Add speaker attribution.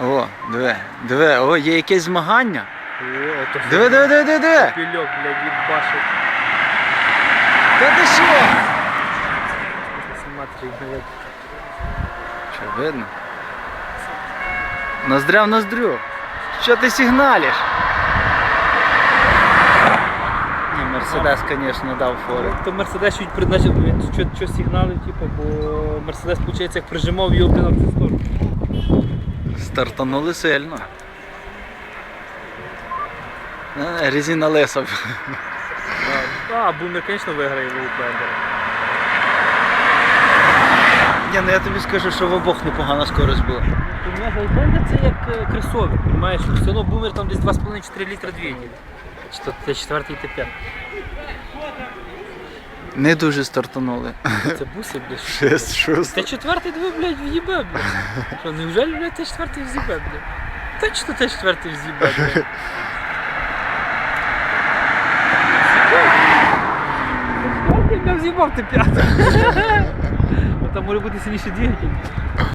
Speaker 1: О, диви, диви, о, є якесь змагання.
Speaker 2: О, то
Speaker 1: Диви, диви, диви, диви, диви.
Speaker 2: Пільок, блядь, їбашить.
Speaker 1: Та ти що?
Speaker 2: Смотри, блядь.
Speaker 1: Що, видно? Ноздря в ноздрю. Що ти сигналиш? Ні, Мерседес, звісно, дав фори.
Speaker 2: То Мерседес чуть призначив, що, що сигналив, типу, бо Мерседес, виходить, як прижимав його блин, в цю сторону.
Speaker 1: Стартанули сильно. Е, Резина лиса.
Speaker 2: А, Бумер, звісно, виграє в Блендера.
Speaker 1: Ні, ну я тобі скажу, що в обох непогана скорость була.
Speaker 2: У мене Блендер це як е, кросовер, розумієш? Все одно Бумер там десь 2,5-4 літра то це четвертий і Т5.
Speaker 1: Не дуже стартанули.
Speaker 2: Це буси, блядь.
Speaker 1: Шесть, шост.
Speaker 2: Та четвертий дві, блядь, в'їбе, блядь. Що, неужели, блядь, те четвертий взібе, блядь? Точно те четвертий вз'їбе, блядь. Четвертий, блядь, вз'їбав ти п'ятий. Там може бути сильніший двигатель.